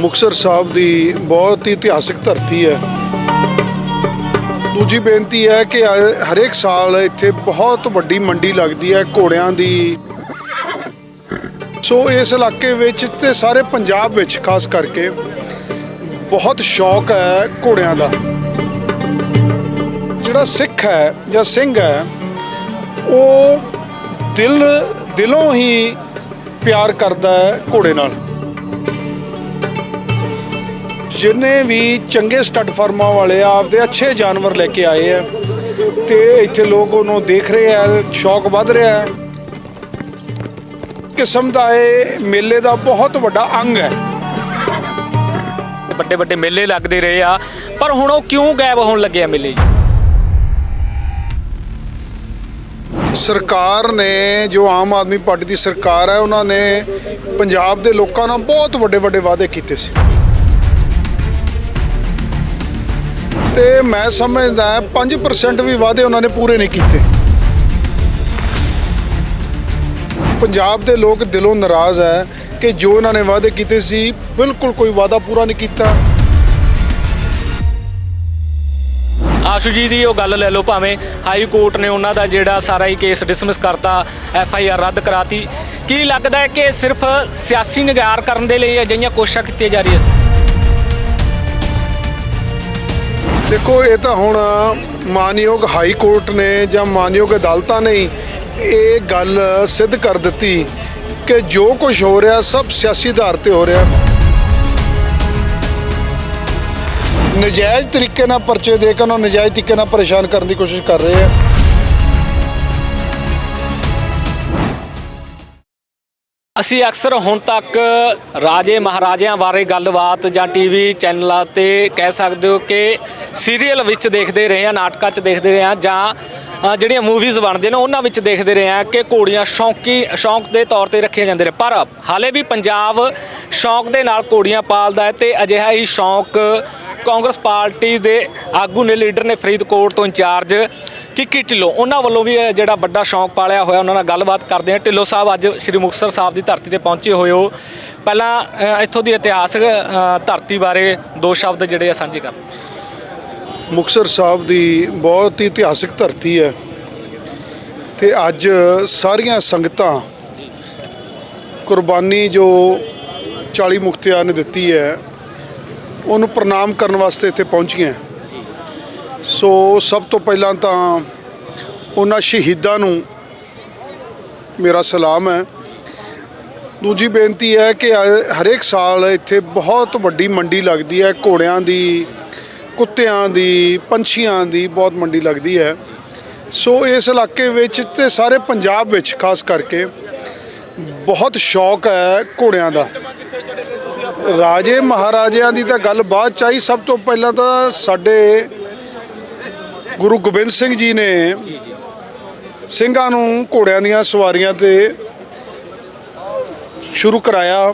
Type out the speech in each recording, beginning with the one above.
ਮੁਕਤਸਰ ਸਾਹਿਬ ਦੀ ਬਹੁਤ ਹੀ ਇਤਿਹਾਸਿਕ ਧਰਤੀ ਹੈ। ਦੂਜੀ ਬੇਨਤੀ ਹੈ ਕਿ ਹਰੇਕ ਸਾਲ ਇੱਥੇ ਬਹੁਤ ਵੱਡੀ ਮੰਡੀ ਲੱਗਦੀ ਹੈ ਘੋੜਿਆਂ ਦੀ। ਸੋ ਇਸ ਇਲਾਕੇ ਵਿੱਚ ਤੇ ਸਾਰੇ ਪੰਜਾਬ ਵਿੱਚ, ਖਾਸ ਕਰਕੇ ਬਹੁਤ ਸ਼ੌਕ ਹੈ ਘੋੜਿਆਂ ਦਾ। ਜਿਹੜਾ ਸਿੱਖ ਹੈ ਜਾਂ ਸਿੰਘ ਹੈ, ਉਹ ਦਿਲ, ਦਿਲੋਂ ਹੀ ਪਿਆਰ ਕਰਦਾ ਹੈ ਘੋੜੇ ਨਾਲ। ਜਿੰਨੇ ਵੀ ਚੰਗੇ ਸਟੱਡ ਫਾਰਮਾਂ ਵਾਲੇ ਆਪਦੇ ਅੱਛੇ ਜਾਨਵਰ ਲੈ ਕੇ ਆਏ ਆ ਤੇ ਇੱਥੇ ਲੋਕ ਉਹਨੂੰ ਦੇਖ ਰਹੇ ਆ ਸ਼ੌਕ ਵੱਧ ਰਿਹਾ ਹੈ। ਕਿਸਮ ਦਾ ਇਹ ਮੇਲੇ ਦਾ ਬਹੁਤ ਵੱਡਾ ਅੰਗ ਹੈ। ਵੱਡੇ ਵੱਡੇ ਮੇਲੇ ਲੱਗਦੇ ਰਹੇ ਆ, ਪਰ ਹੁਣ ਉਹ ਕਿਉਂ ਗਾਇਬ ਹੋਣ ਲੱਗੇ ਆ ਮੇਲੇ ਜੀ? ਸਰਕਾਰ ਨੇ, ਜੋ ਆਮ ਆਦਮੀ ਪਾਰਟੀ ਦੀ ਸਰਕਾਰ ਹੈ, ਉਹਨਾਂ ਨੇ ਪੰਜਾਬ ਦੇ ਲੋਕਾਂ ਨਾਲ ਬਹੁਤ ਵੱਡੇ ਵੱਡੇ ਵਾਅਦੇ ਕੀਤੇ ਸੀ। ਤੇ ਮੈਂ ਸਮਝਦਾ 5% ਵੀ ਵਾਅਦੇ ਉਹਨਾਂ ਨੇ ਪੂਰੇ ਨਹੀਂ ਕੀਤੇ। ਪੰਜਾਬ ਦੇ ਲੋਕ ਦਿਲੋਂ ਨਾਰਾਜ਼ ਹੈ ਕਿ ਜੋ ਇਹਨਾਂ ਨੇ ਵਾਅਦੇ ਕੀਤੇ ਸੀ ਬਿਲਕੁਲ ਕੋਈ ਵਾਅਦਾ ਪੂਰਾ ਨਹੀਂ ਕੀਤਾ। ਆਸ਼ੂ ਜੀ ਦੀ ਉਹ ਗੱਲ ਲੈ ਲਓ ਭਾਵੇਂ ਹਾਈ ਕੋਰਟ ਨੇ ਉਹਨਾਂ ਦਾ ਜਿਹੜਾ ਸਾਰਾ ਹੀ ਕੇਸ ਡਿਸਮਿਸ ਕਰਤਾ ਐਫ ਆਈ ਆਰ ਰੱਦ ਕਰਾਤੀ। ਕੀ ਲੱਗਦਾ ਹੈ ਕਿ ਸਿਰਫ ਸਿਆਸੀ ਨਿਗਾਰ ਕਰਨ ਦੇ ਲਈ ਅਜਿਹੀਆਂ ਕੋਸ਼ਿਸ਼ਾਂ ਕੀਤੀਆਂ ਜਾ ਰਹੀਆਂ ਸੀ? ਦੇਖੋ ਇਹ ਤਾਂ ਹੁਣ ਮਾਨਯੋਗ ਹਾਈ ਕੋਰਟ ਨੇ ਜਾਂ ਮਾਨਯੋਗ ਅਦਾਲਤਾਂ ਨੇ ਹੀ ਇਹ ਗੱਲ ਸਿੱਧ ਕਰ ਦਿੱਤੀ ਕਿ ਜੋ ਕੁਝ ਹੋ ਰਿਹਾ ਸਭ ਸਿਆਸੀ ਆਧਾਰ ਤੇ ਹੋ ਰਿਹਾ। ਨਜਾਇਜ਼ ਤਰੀਕੇ ਨਾਲ ਪਰਚੇ ਦੇ ਕੇ ਉਹਨਾਂ ਨਜਾਇਜ਼ ਤਰੀਕੇ ਨਾਲ ਪਰੇਸ਼ਾਨ ਕਰਨ ਦੀ ਕੋਸ਼ਿਸ਼ ਕਰ ਰਹੇ ਆ। ਅਸੀਂ ਅਕਸਰ ਹੁਣ ਤੱਕ ਰਾਜੇ ਮਹਾਰਾਜਿਆਂ ਬਾਰੇ ਗੱਲਬਾਤ ਜਾਂ ਟੀਵੀ ਚੈਨਲਾਂ ਤੇ ਕਹਿ ਸਕਦੇ ਹੋ ਕਿ ਸੀਰੀਅਲ ਵਿੱਚ ਦੇਖਦੇ ਰਹੇ ਆ ਨਾਟਕਾਂ 'ਚ ਦੇਖਦੇ ਰਹੇ ਆ ਜਾਂ ਜਿਹੜੀਆਂ ਮੂਵੀਜ਼ ਬਣਦੇ ਨੇ ਉਹਨਾਂ ਵਿੱਚ ਦੇਖਦੇ ਰਹੇ ਆ ਕਿ ਘੋੜੀਆਂ ਸ਼ੌਂਕੀ, ਸ਼ੌਂਕ ਦੇ ਤੌਰ ਤੇ ਰੱਖੀਆਂ ਜਾਂਦੇ ਨੇ। ਪਰ ਹਾਲੇ ਵੀ ਪੰਜਾਬ ਸ਼ੌਂਕ ਦੇ ਨਾਲ ਘੋੜੀਆਂ ਪਾਲਦਾ ਹੈ ਤੇ ਅਜਿਹਾ ਹੀ ਸ਼ੌਂਕ ਕਾਂਗਰਸ ਪਾਰਟੀ ਦੇ ਆਗੂ ਨੇ, ਲੀਡਰ ਨੇ ਫਰੀਦਕੋਟ ਤੋਂ ਇੰਚਾਰਜ ਕਿੱਕੀ ਢਿੱਲੋਂ ਉਹਨਾਂ ਵੱਲੋਂ ਵੀ ਇਹ ਜਿਹੜਾ ਵੱਡਾ ਸ਼ੌਂਕ ਪਾਲਿਆ ਹੋਇਆ ਉਹਨਾਂ ਨਾਲ ਗੱਲਬਾਤ ਕਰਦੇ ਹਾਂ। ਢਿੱਲੋਂ ਸਾਹਿਬ ਅੱਜ ਸ੍ਰੀ ਮੁਕਤਸਰ ਸਾਹਿਬ ਦੀ ਧਰਤੀ ਤੇ ਪਹੁੰਚੇ ਹੋਏ ਹੋ। ਪਹਿਲਾਂ ਅ, ਇੱਥੋਂ ਦੀ ਇਤਿਹਾਸਕ ਅ, ਧਰਤੀ ਬਾਰੇ ਦੋ ਸ਼ਬਦ ਜਿਹੜੇ ਆ ਸਾਂਝੇ ਕਰ। ਮੁਕਤਸਰ ਸਾਹਿਬ ਦੀ ਬਹੁਤ ਹੀ ਇਤਿਹਾਸਿਕ ਧਰਤੀ ਹੈ ਤੇ ਅੱਜ ਸਾਰੀਆਂ ਸੰਗਤਾਂ ਕੁਰਬਾਨੀ ਜੋ 40 ਮੁਕਤਿਆਂ ਨੇ ਦਿੱਤੀ ਹੈ ਉਹਨੂੰ ਪ੍ਰਣਾਮ ਕਰਨ ਵਾਸਤੇ ਇੱਥੇ ਪਹੁੰਚੀਆਂ। ਸੋ ਸਭ ਤੋਂ ਪਹਿਲਾਂ ਤਾਂ ਉਹਨਾਂ ਸ਼ਹੀਦਾਂ ਨੂੰ ਮੇਰਾ ਸਲਾਮ ਹੈ। ਦੂਜੀ ਬੇਨਤੀ ਹੈ ਕਿ ਹਰੇਕ ਸਾਲ ਇੱਥੇ ਬਹੁਤ ਵੱਡੀ ਮੰਡੀ ਲੱਗਦੀ ਹੈ। ਘੋੜਿਆਂ ਦੀ, ਕੁੱਤਿਆਂ ਦੀ, ਪੰਛੀਆਂ ਦੀ ਬਹੁਤ ਮੰਡੀ ਲੱਗਦੀ ਹੈ। ਸੋ ਇਸ ਇਲਾਕੇ ਵਿੱਚ ਤੇ ਸਾਰੇ ਪੰਜਾਬ ਵਿੱਚ ਖਾਸ ਕਰਕੇ ਬਹੁਤ ਸ਼ੌਕ ਹੈ ਘੋੜਿਆਂ ਦਾ। ਰਾਜੇ ਮਹਾਰਾਜਿਆਂ ਦੀ ਤਾਂ ਗੱਲ ਬਾਅਦ ਚ ਆਈ। ਸਭ ਤੋਂ ਪਹਿਲਾਂ ਤਾਂ ਸਾਡੇ ਗੁਰੂ ਗੋਬਿੰਦ ਸਿੰਘ ਜੀ ਨੇ ਸਿੰਘਾਂ ਨੂੰ ਘੋੜਿਆਂ ਦੀਆਂ ਸਵਾਰੀਆਂ ਤੇ ਸ਼ੁਰੂ ਕਰਾਇਆ,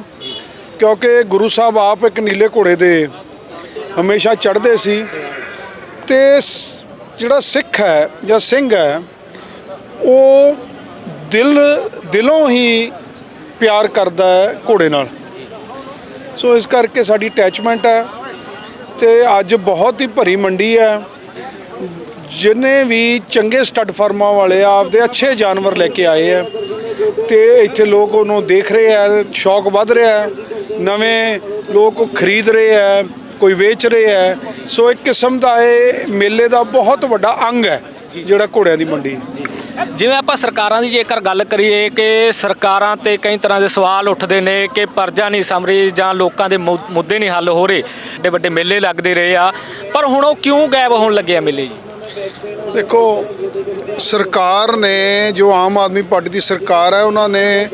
ਕਿਉਂਕਿ ਗੁਰੂ ਸਾਹਿਬ ਆਪ ਇੱਕ ਨੀਲੇ ਘੋੜੇ ਦੇ ਹਮੇਸ਼ਾ ਚੜ੍ਹਦੇ ਸੀ ਤੇ ਜਿਹੜਾ ਸਿੱਖ ਹੈ ਜਾਂ ਸਿੰਘ ਹੈ, ਉਹ ਦਿਲ, ਦਿਲੋਂ ਹੀ ਪਿਆਰ ਕਰਦਾ ਹੈ ਘੋੜੇ ਨਾਲ। ਸੋ ਇਸ ਕਰਕੇ ਸਾਡੀ ਅਟੈਚਮੈਂਟ ਹੈ ਤੇ ਅੱਜ ਬਹੁਤ ਹੀ ਭਰੀ ਮੰਡੀ ਹੈ। ਜਿੰਨੇ ਵੀ ਚੰਗੇ ਸਟੱਡ ਫਾਰਮਾਂ ਵਾਲੇ ਆ ਆਪਦੇ ਅੱਛੇ ਜਾਨਵਰ ਲੈ ਕੇ ਆਏ ਆ ਤੇ ਇੱਥੇ ਲੋਕ ਉਹਨੂੰ ਦੇਖ ਰਹੇ ਆ, ਸ਼ੌਕ ਵੱਧ ਰਿਹਾ ਨਵੇਂ ਲੋਕ ਖਰੀਦ ਰਹੇ ਆ, ਕੋਈ ਵੇਚ ਰਹੇ ਆ। ਸੋ ਇੱਕ ਕਿਸਮ ਦਾ ਇਹ ਮੇਲੇ ਦਾ ਬਹੁਤ ਵੱਡਾ ਅੰਗ ਹੈ ਜਿਹੜਾ ਘੋੜਿਆਂ ਦੀ ਮੰਡੀ। ਜਿਵੇਂ ਆਪਾਂ ਸਰਕਾਰਾਂ ਦੀ ਜੇਕਰ ਗੱਲ ਕਰੀਏ ਕਿ ਸਰਕਾਰਾਂ ਤੇ ਕਈ ਤਰ੍ਹਾਂ ਦੇ ਸਵਾਲ ਉੱਠਦੇ ਨੇ ਕਿ ਪਰਜਾ ਨਹੀਂ ਸਮਰੀ ਜਾਂ ਲੋਕਾਂ ਦੇ ਮੁ- ਮੁੱਦੇ ਨਹੀਂ ਹੱਲ ਹੋ ਰਹੇ ਵੱਡੇ ਵੱਡੇ ਮੇਲੇ ਲੱਗਦੇ ਰਹੇ ਆ। ਪਰ ਹੁਣ ਉਹ ਕਿਉਂ ਗਾਇਬ ਹੋਣ ਲੱਗੇ ਆ ਮੇਲੇ ਜੀ? ਦੇਖੋ, ਸਰਕਾਰ ਨੇ, ਜੋ ਆਮ ਆਦਮੀ ਪਾਰਟੀ ਦੀ ਸਰਕਾਰ ਹੈ, ਉਹਨਾਂ ਨੇ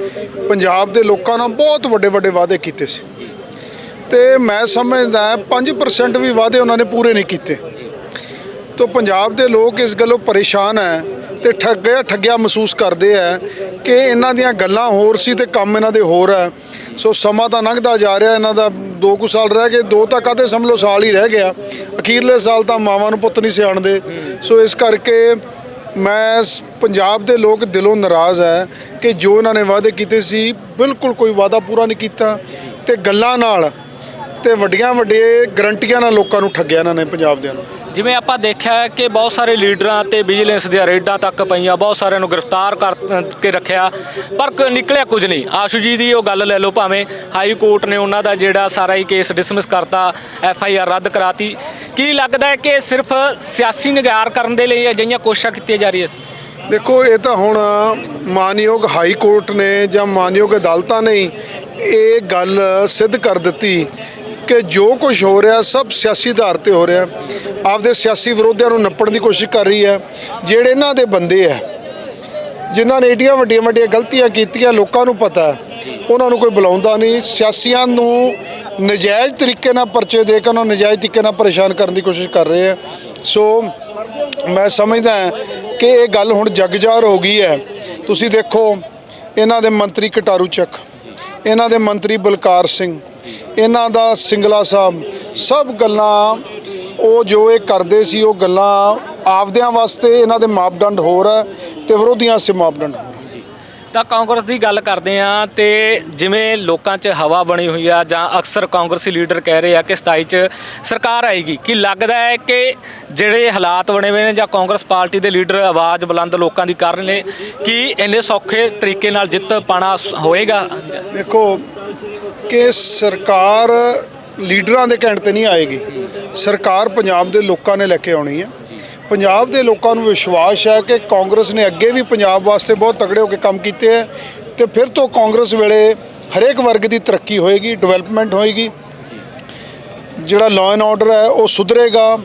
ਪੰਜਾਬ ਦੇ ਲੋਕਾਂ ਨਾਲ ਬਹੁਤ ਵੱਡੇ ਵੱਡੇ ਵਾਅਦੇ ਕੀਤੇ ਸੀ। ਤੇ ਮੈਂ ਸਮਝਦਾ 5% ਵੀ ਵਾਅਦੇ ਉਹਨਾਂ ਨੇ ਪੂਰੇ ਨਹੀਂ ਕੀਤੇ। ਤੋ ਪੰਜਾਬ ਦੇ ਲੋਕ ਇਸ ਗੱਲੋਂ ਪਰੇਸ਼ਾਨ ਹੈ ਤੇ ਠੱਗਿਆ ਠੱਗਿਆ ਮਹਿਸੂਸ ਕਰਦੇ ਆ ਕਿ ਇਹਨਾਂ ਦੀਆਂ ਗੱਲਾਂ ਹੋਰ ਸੀ ਤੇ ਕੰਮ ਇਹਨਾਂ ਦੇ ਹੋਰ ਹੈ। ਸੋ ਸਮਾਂ ਤਾਂ ਲੰਘਦਾ ਜਾ ਰਿਹਾ, ਇਹਨਾਂ ਦਾ 2 ਕੁ ਸਾਲ ਰਹਿ ਗਏ, ਦੋ ਤਾਂ ਕਾਹਦੇ ਸਮਝ ਲਓ ਸਾਲ ਹੀ ਰਹਿ ਗਿਆ। ਅਖੀਰਲੇ ਸਾਲ ਤਾਂ ਮਾਵਾਂ ਨੂੰ ਪੁੱਤ ਨਹੀਂ ਸਿਆਣਦੇ। ਸੋ ਇਸ ਕਰਕੇ ਮੈਂ ਪੰਜਾਬ ਦੇ ਲੋਕ ਦਿਲੋਂ ਨਾਰਾਜ਼ ਹੈ ਕਿ ਜੋ ਇਹਨਾਂ ਨੇ ਵਾਅਦੇ ਕੀਤੇ ਸੀ, ਬਿਲਕੁਲ ਕੋਈ ਵਾਅਦਾ ਪੂਰਾ ਨਹੀਂ ਕੀਤਾ ਤੇ ਗੱਲਾਂ ਨਾਲ ਤੇ ਵੱਡੀਆਂ ਵੱਡੇ ਗਰੰਟੀਆਂ ਨਾਲ ਲੋਕਾਂ ਨੂੰ ਠੱਗਿਆ ਇਹਨਾਂ ਨੇ ਪੰਜਾਬ ਦੇ ਨੂੰ। ਜਿਵੇਂ ਆਪਾਂ ਦੇਖਿਆ ਹੈ ਕਿ ਬਹੁਤ ਸਾਰੇ ਲੀਡਰਾਂ ਤੇ ਵਿਜੀਲੈਂਸ ਦੀਆਂ ਰੇਡਾਂ ਤੱਕ ਪਈਆਂ, ਬਹੁਤ ਸਾਰਿਆਂ ਨੂੰ ਗ੍ਰਿਫਤਾਰ ਕਰ ਕੇ ਰੱਖਿਆ, ਪਰ ਕ- ਨਿਕਲਿਆ ਕੁਝ ਨਹੀਂ। ਆਸ਼ੂ ਜੀ ਦੀ ਉਹ ਗੱਲ ਲੈ ਲਓ ਭਾਵੇਂ ਹਾਈ ਕੋਰਟ ਨੇ ਉਹਨਾਂ ਦਾ ਜਿਹੜਾ ਸਾਰਾ ਹੀ ਕੇਸ ਡਿਸਮਿਸ ਕਰਤਾ ਐਫ ਆਈ ਆਰ ਰੱਦ ਕਰਾਤੀ। ਕੀ ਲੱਗਦਾ ਹੈ ਕਿ ਸਿਰਫ ਸਿਆਸੀ ਨਿਗਾਰ ਕਰਨ ਦੇ ਲਈ ਅਜਿਹੀਆਂ ਕੋਸ਼ਿਸ਼ਾਂ ਕੀਤੀਆਂ ਜਾ ਰਹੀਆਂ ਸੀ? ਦੇਖੋ, ਇਹ ਤਾਂ ਹੁਣ ਮਾਨਯੋਗ ਹਾਈ ਕੋਰਟ ਨੇ ਜਾਂ ਮਾਨਯੋਗ ਅਦਾਲਤਾਂ ਨੇ ਹੀ ਇਹ ਗੱਲ ਸਿੱਧ ਕਰ ਦਿੱਤੀ ਕਿ ਜੋ ਕੁਝ ਹੋ ਰਿਹਾ, ਸਭ ਸਿਆਸੀ ਆਧਾਰ ਤੇ ਹੋ ਰਿਹਾ। ਆਪਦੇ ਸਿਆਸੀ ਵਿਰੋਧੀਆਂ ਨੂੰ ਨੱਪਣ ਦੀ ਕੋਸ਼ਿਸ਼ ਕਰ ਰਹੀ ਹੈ। ਜਿਹੜੇ ਇਹਨਾਂ ਦੇ ਬੰਦੇ ਆ ਜਿਨ੍ਹਾਂ ਨੇ ਏਡੀਆਂ ਵੱਡੀਆਂ ਵੱਡੀਆਂ ਗਲਤੀਆਂ ਕੀਤੀਆਂ, ਲੋਕਾਂ ਨੂੰ ਪਤਾ ਉਹਨਾਂ ਨੂੰ ਕੋਈ ਬੁਲਾਉਂਦਾ ਨਹੀਂ। ਸਿਆਸੀਆਂ ਨੂੰ ਨਜਾਇਜ਼ ਤਰੀਕੇ ਨਾਲ ਪਰਚੇ ਦੇ ਕੇ ਉਹਨਾਂ ਨੂੰ ਨਜਾਇਜ਼ ਤਰੀਕੇ ਨਾਲ ਪਰੇਸ਼ਾਨ ਕਰਨ ਦੀ ਕੋਸ਼ਿਸ਼ ਕਰ ਰਹੇ ਆ ਸੋ ਮੈਂ ਸਮਝਦਾ ਕਿ ਇਹ ਗੱਲ ਹੁਣ ਜਗਜਾਰ ਹੋ ਗਈ ਹੈ। ਤੁਸੀਂ ਦੇਖੋ, ਇਹਨਾਂ ਦੇ ਮੰਤਰੀ ਕਟਾਰੂ ਚੱਕ, ਇਹਨਾਂ ਦੇ ਮੰਤਰੀ ਬਲਕਾਰ ਸਿੰਘ ਇਹਨਾਂ ਦਾ ਸਿੰਗਲਾ ਸਾਹਿਬ ਸਭ ਗੱਲਾਂ ਉਹ ਜੋ ਇਹ ਕਰਦੇ ਸੀ ਉਹ ਗੱਲਾਂ ਆਪਦਿਆਂ ਵਾਸਤੇ ਇਹਨਾਂ ਦੇ ਮਾਪਦੰਡ ਹੋਰ ਹੈ ਤੇ ਵਿਰੋਧੀਆਂ ਵਾਸਤੇ ਮਾਪਦੰਡ ਹੋਰ ਤਾਂ ਕਾਂਗਰਸ ਦੀ ਗੱਲ ਕਰਦੇ ਆ ਤੇ ਜਿਵੇਂ ਲੋਕਾਂ 'ਚ ਹਵਾ ਬਣੀ ਹੋਈ ਆ ਜਾਂ ਅਕਸਰ ਕਾਂਗਰਸੀ ਲੀਡਰ ਕਹਿ ਰਹੇ ਆ ਕਿ 27 'ਚ ਸਰਕਾਰ ਆਏਗੀ ਕੀ ਲੱਗਦਾ ਹੈ ਕਿ ਜਿਹੜੇ ਹਾਲਾਤ ਬਣੇ ਹੋਏ ਨੇ ਜਾਂ ਕਾਂਗਰਸ ਪਾਰਟੀ ਦੇ ਲੀਡਰ ਆਵਾਜ਼ ਬੁਲੰਦ ਲੋਕਾਂ ਦੀ ਕਰ ਰਹੇ ਨੇ ਕੀ ਇੰਨੇ ਸੌਖੇ ਤਰੀਕੇ ਨਾਲ ਜਿੱਤ ਪਾਣਾ ਸ- ਹੋਏਗਾ? ਦੇਖੋ ਕਿ ਸਰਕਾਰ ਲੀਡਰਾਂ ਦੇ ਕਹਿਣ ਤੇ ਨਹੀਂ ਆਏਗੀ। ਸਰਕਾਰ ਪੰਜਾਬ ਦੇ ਲੋਕਾਂ ਨੇ ਲੈ ਕੇ ਆਉਣੀ ਹੈ। ਪੰਜਾਬ ਦੇ ਲੋਕਾਂ ਨੂੰ ਵਿਸ਼ਵਾਸ ਹੈ ਕਿ ਕਾਂਗਰਸ ਨੇ ਅੱਗੇ ਵੀ ਪੰਜਾਬ ਵਾਸਤੇ ਬਹੁਤ ਤਗੜੇ ਹੋ ਕੇ ਕੰਮ ਕੀਤੇ ਹੈ ਤੇ ਫਿਰ ਤੋਂ ਕਾਂਗਰਸ ਵੇਲੇ ਹਰੇਕ ਵਰਗ ਦੀ ਤਰੱਕੀ ਹੋਏਗੀ, ਡਿਵੈਲਪਮੈਂਟ ਹੋਏਗੀ। ਜਿਹੜਾ ਲਾਅ ਐਂਡ ਆਰਡਰ ਹੈ, ਉਹ ਸੁਧਰੇਗਾ।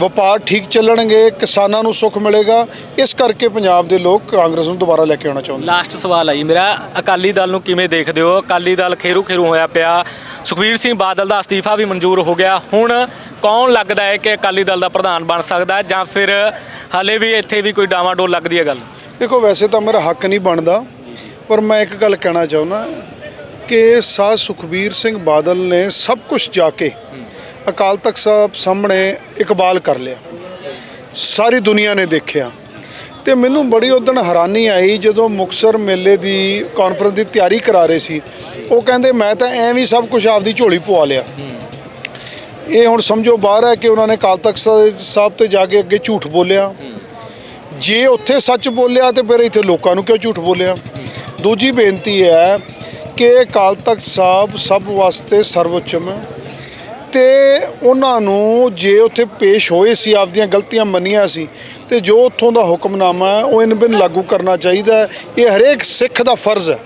ਵਪਾਰ ਠੀਕ ਚੱਲਣਗੇ ਕਿਸਾਨਾਂ ਨੂੰ ਸੁੱਖ ਮਿਲੇਗਾ ਇਸ ਕਰਕੇ ਪੰਜਾਬ ਦੇ ਲੋਕ ਕਾਂਗਰਸ ਨੂੰ ਦੁਬਾਰਾ ਲੈ ਕੇ ਆਉਣਾ ਚਾਹੁੰਦੇ ਲਾਸਟ ਸਵਾਲ ਹੈ ਜੀ ਮੇਰਾ ਅਕਾਲੀ ਦਲ ਨੂੰ ਕਿਵੇਂ ਦੇਖਦੇ ਹੋ? ਅਕਾਲੀ ਦਲ ਖੇਰੂ ਖੇਰੂ ਹੋਇਆ ਪਿਆ। ਸੁਖਬੀਰ ਸਿੰਘ ਬਾਦਲ ਦਾ ਅਸਤੀਫਾ ਵੀ ਮਨਜ਼ੂਰ ਹੋ ਗਿਆ। ਹੁਣ ਕੌਣ ਲੱਗਦਾ ਹੈ ਕਿ ਅਕਾਲੀ ਦਲ ਦਾ ਪ੍ਰਧਾਨ ਬਣ ਸਕਦਾ ਹੈ? ਜਾਂ ਫਿਰ ਹਲੇ ਵੀ ਇੱਥੇ ਵੀ ਕੋਈ ਡਾਵਾਡੋਲ ਲੱਗਦੀ ਹੈ ਗੱਲ? ਦੇਖੋ ਵੈਸੇ ਤਾਂ ਮੇਰਾ ਹੱਕ ਨਹੀਂ ਬਣਦਾ ਪਰ ਮੈਂ ਇੱਕ ਗੱਲ ਕਹਿਣਾ ਚਾਹੁੰਦਾ ਕਿ ਸਾਹ ਸੁਖਬੀਰ ਸਿੰਘ ਬਾਦਲ ਨੇ ਸਭ ਕੁਝ ਜਾ ਕੇ ਅਕਾਲ ਤਖਤ ਸਾਹਿਬ ਸਾਹਮਣੇ ਇਕਬਾਲ ਕਰ ਲਿਆ। ਸਾਰੀ ਦੁਨੀਆ ਨੇ ਦੇਖਿਆ। ਤੇ ਮੈਨੂੰ ਬੜੀ ਉਦਣ ਹੈਰਾਨੀ ਆਈ ਜਦੋਂ ਮੁਕਸਰ ਮੇਲੇ ਦੀ ਕਾਨਫਰੰਸ ਦੀ ਤਿਆਰੀ ਕਰਾ ਰਹੇ ਸੀ। ਉਹ ਕਹਿੰਦੇ, ਮੈਂ ਤਾਂ ਐਵੇਂ ਹੀ ਸਭ ਕੁਝ ਆਪਦੀ ਝੋਲੀ ਪਵਾ ਲਿਆ। ਇਹ ਹੁਣ ਸਮਝੋ ਬਾਹਰ ਹੈ ਕਿ ਉਹਨਾਂ ਨੇ ਅਕਾਲ ਤਖਤ ਸਾਹਿਬ ਤੇ ਜਾ ਕੇ ਅੱਗੇ ਝੂਠ ਬੋਲਿਆ। ਜੇ ਉੱਥੇ ਸੱਚ ਬੋਲਿਆ ਤੇ ਫਿਰ ਇੱਥੇ ਲੋਕਾਂ ਨੂੰ ਕਿਉਂ ਝੂਠ ਬੋਲਿਆ? ਦੂਜੀ ਬੇਨਤੀ ਹੈ ਕਿ ਅਕਾਲ ਤਖਤ ਸਾਹਿਬ ਸਭ ਵਾਸਤੇ ਸਰਵਉੱਚਮ ਹੈ। ਤੇ ਉਹਨਾਂ ਨੂੰ ਜੇ ਉੱਥੇ ਪੇਸ਼ ਹੋਏ ਸੀ, ਆਪਦੀਆਂ ਗਲਤੀਆਂ ਮੰਨੀਆਂ ਸੀ, ਤੇ ਜੋ ਉੱਥੋਂ ਦਾ ਹੁਕਮਨਾਮਾ ਹੈ, ਉਹ ਇਨ ਬਿਨ ਲਾਗੂ ਕਰਨਾ ਚਾਹੀਦਾ ਇਹ ਹਰੇਕ ਸਿੱਖ ਦਾ ਫਰਜ਼ ਹੈ।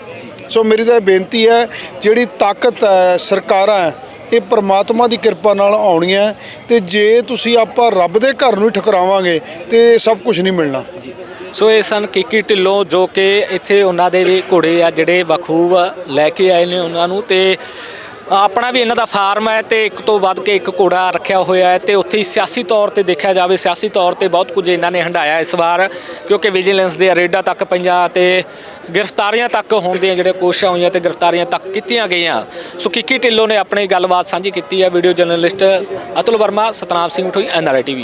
ਸੋ ਮੇਰੀ ਤਾਂ ਇਹ ਬੇਨਤੀ ਹੈ, ਜਿਹੜੀ ਤਾਕਤ ਹੈ, ਸਰਕਾਰਾਂ ਹੈ, ਇਹ ਪ੍ਰਮਾਤਮਾ ਦੀ ਕਿਰਪਾ ਨਾਲ ਆਉਣੀਆਂ ਤੇ ਜੇ ਤੁਸੀਂ ਆਪਾਂ ਰੱਬ ਦੇ ਘਰ ਨੂੰ ਹੀ ਠੁਕਰਾਵਾਂਗੇ, ਤੇ ਸਭ ਕੁਝ ਨਹੀਂ ਮਿਲਣਾ। ਸੋ ਇਹ ਸਨ ਕਿੱਕੀ ਢਿੱਲੋਂ ਜੋ ਕਿ ਇੱਥੇ ਉਹਨਾਂ ਦੇ ਘੋੜੇ ਆ, ਜਿਹੜੇ ਬਖੂਬ ਲੈ ਕੇ ਆਏ ਨੇ ਉਹਨਾਂ ਨੂੰ, ਤੇ ਆਪਣਾ ਵੀ ਇਹਨਾਂ ਦਾ ਫਾਰਮ ਹੈ ਤੇ ਇੱਕ ਤੋਂ ਵੱਧ ਕੇ ਇੱਕ ਘੋੜਾ ਰੱਖਿਆ ਹੋਇਆ ਹੈ ਤੇ ਉੱਥੇ ਹੀ ਸਿਆਸੀ ਤੌਰ ਤੇ ਦੇਖਿਆ ਜਾਵੇ, ਸਿਆਸੀ ਤੌਰ ਤੇ ਬਹੁਤ ਕੁਝ ਇਹਨਾਂ ਨੇ ਹੰਡਾਇਆ ਇਸ ਵਾਰ, ਕਿਉਂਕਿ ਵਿਜੀਲੈਂਸ ਦੇ ਰੇਡਾਂ ਤੱਕ ਪਈਆਂ ਤੇ ਗ੍ਰਿਫਤਾਰੀਆਂ ਤੱਕ ਹੋਣ ਦੀਆਂ ਜਿਹੜੇ ਕੋਸ਼ਿਸ਼ਾਂ ਹੋਈਆਂ ਤੇ ਗ੍ਰਿਫਤਾਰੀਆਂ ਤੱਕ ਕੀਤੀਆਂ ਗਈਆਂ। ਸੋ ਕਿੱਕੀ ਢਿੱਲੋਂ ਨੇ ਆਪਣੀ ਗੱਲਬਾਤ ਸਾਂਝੀ ਕੀਤੀ ਹੈ video journalist Atul Verma, Satnam Singh Mathoi NRI TV.